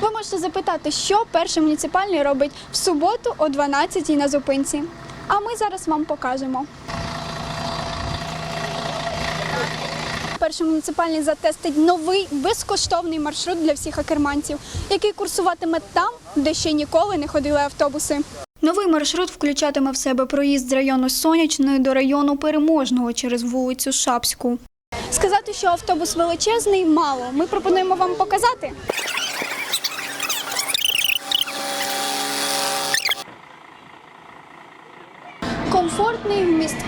Ви можете запитати, що перший муніципальний робить в суботу о 12-й на зупинці. А ми зараз вам покажемо. Перший муніципальний затестить новий безкоштовний маршрут для всіх акерманців, який курсуватиме там, де ще ніколи не ходили автобуси. Новий маршрут включатиме в себе проїзд з району Сонячної до району Переможного через вулицю Шапську. Сказати, що автобус величезний, мало. Ми пропонуємо вам показати.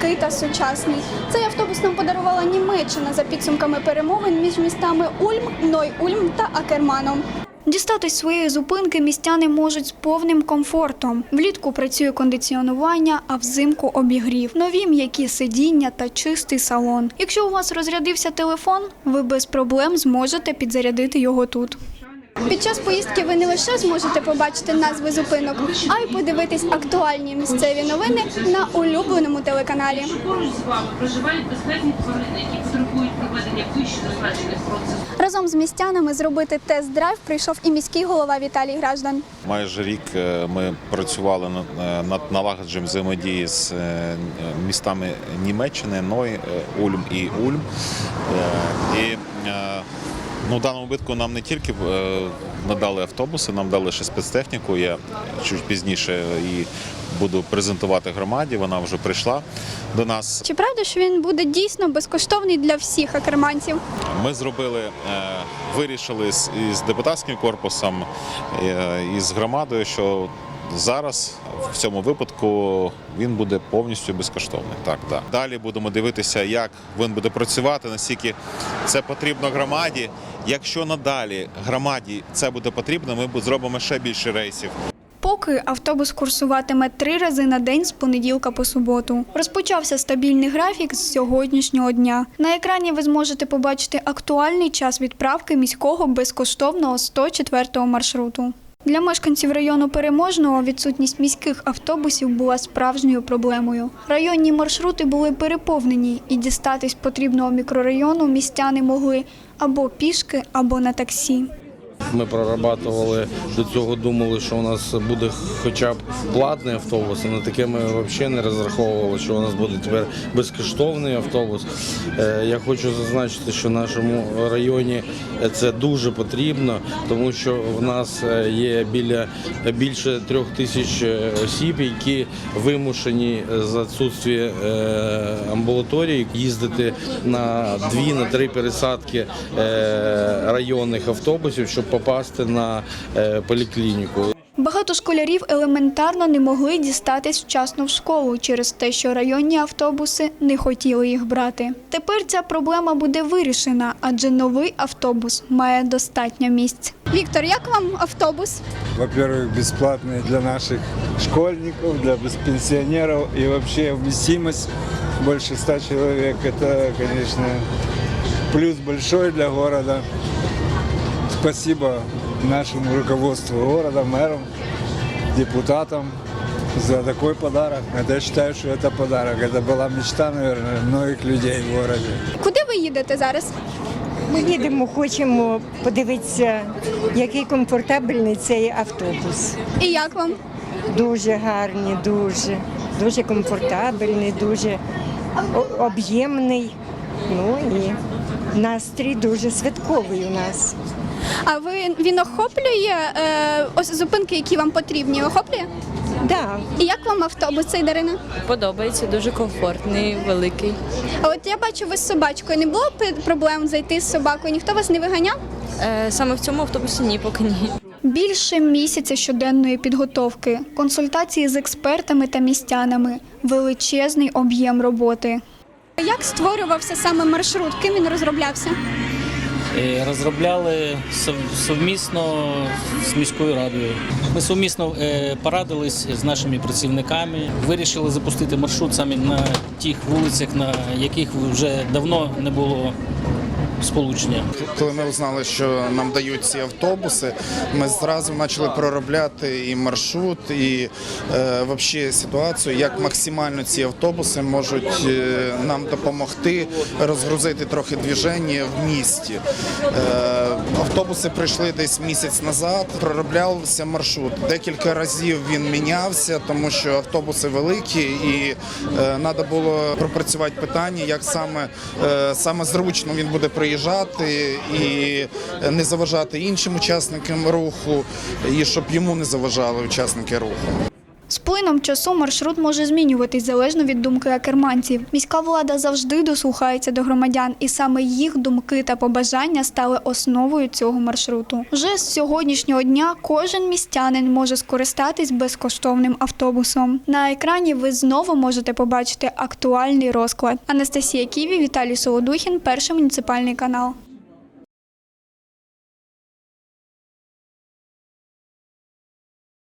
Місткий та сучасний. Цей автобус нам подарувала Німеччина за підсумками перемовин між містами Ульм, Ной-Ульм та Акерманом. Дістатись своєї зупинки містяни можуть з повним комфортом. Влітку працює кондиціонування, а взимку обігрів. Нові м'які сидіння та чистий салон. Якщо у вас розрядився телефон, ви без проблем зможете підзарядити його тут. Під час поїздки ви не лише зможете побачити назви зупинок, а й подивитись актуальні місцеві новини на улюбленому телеканалі. Поруч з вами проживають безхатні тварини, які потребують проведення вище зазначених процесів. Разом з містянами зробити тест-драйв прийшов і міський голова Віталій Граждан. Майже рік е, ми працювали над, е, над налагодженням взаємодії з е, містами Німеччини, Ной, Ульм і Ульм. І ну, в даному випадку нам не тільки е, надали автобуси, нам дали ще спецтехніку. Я чуть пізніше її буду презентувати громаді. Вона вже прийшла до нас. Чи правда, що він буде дійсно безкоштовний для всіх акерманців? Ми зробили, е, вирішили з із депутатським корпусом е, і з громадою, що зараз в цьому випадку він буде повністю безкоштовний. Так, да. Далі будемо дивитися, як він буде працювати, наскільки це потрібно громаді. Якщо надалі громаді це буде потрібно, ми зробимо ще більше рейсів. Поки автобус курсуватиме три рази на день з понеділка по суботу. Розпочався стабільний графік з сьогоднішнього дня. На екрані ви зможете побачити актуальний час відправки міського безкоштовного 104-го маршруту. Для мешканців району Переможного відсутність міських автобусів була справжньою проблемою. Районні маршрути були переповнені, і дістатись потрібного мікрорайону містяни могли або пішки, або на таксі. Ми прорабатували до цього, думали, що у нас буде хоча б платний автобус. На таке ми взагалі не розраховували, що у нас буде тепер безкоштовний автобус. Е, Я хочу зазначити, що в нашому районі це дуже потрібно, тому що в нас е, є біля більше трьох тисяч е, осіб, які вимушені за відсутстві амбулаторії їздити на дві на три пересадки районних автобусів, щоб попасти на е, поліклініку. Багато школярів елементарно не могли дістатись вчасно в школу через те, що районні автобуси не хотіли їх брати. Тепер ця проблема буде вирішена, адже новий автобус має достатньо місць. Віктор, як вам автобус? во-первых, бесплатные для наших школьников, для без- пенсионеров и вообще вместимость больше 100 человек. Это, конечно, плюс большой для города. Спасибо нашему руководству города, мэрам, депутатам за такой подарок. Это я считаю, что это подарок. Это была мечта, наверное, многих людей в городе. Куди ви їдете зараз? Ми їдемо, хочемо подивитися, який комфортабельний цей автобус. І як вам? Дуже гарний, дуже, дуже комфортабельний, дуже о- об'ємний. Ну і настрій дуже святковий у нас. А ви він охоплює е, ось зупинки, які вам потрібні? Охоплює? Да, І як вам автобус цей Дарина? Подобається, дуже комфортний, великий. А от я бачу, ви з собачкою. Не було б проблем зайти з собакою? Ніхто вас не виганяв? Е, саме в цьому автобусі ні, поки ні. Більше місяця щоденної підготовки, консультації з експертами та містянами, величезний об'єм роботи. Як створювався саме маршрут? Ким він розроблявся? Е, Розробляли совмісно з міською радою. Ми совмісно е, порадились з нашими працівниками, вирішили запустити маршрут саме на тих вулицях, на яких вже давно не було сполучення. Коли ми узнали, що нам дають ці автобуси, ми зразу почали проробляти і маршрут, і е, взагалі ситуацію, як максимально ці автобуси можуть е, нам допомогти розгрузити трохи движення в місті. Е, автобуси прийшли десь місяць назад, пророблявся маршрут. Декілька разів він мінявся, тому що автобуси великі, і треба було пропрацювати питання, як саме, саме зручно він буде приїжджати і не заважати іншим учасникам руху, і щоб йому не заважали учасники руху. З плином часу маршрут може змінюватись залежно від думки акерманців. Міська влада завжди дослухається до громадян, і саме їх думки та побажання стали основою цього маршруту. Вже з сьогоднішнього дня кожен містянин може скористатись безкоштовним автобусом. На екрані ви знову можете побачити актуальний розклад. Анастасія Ківі, Віталій Солодухін, перший муніципальний канал.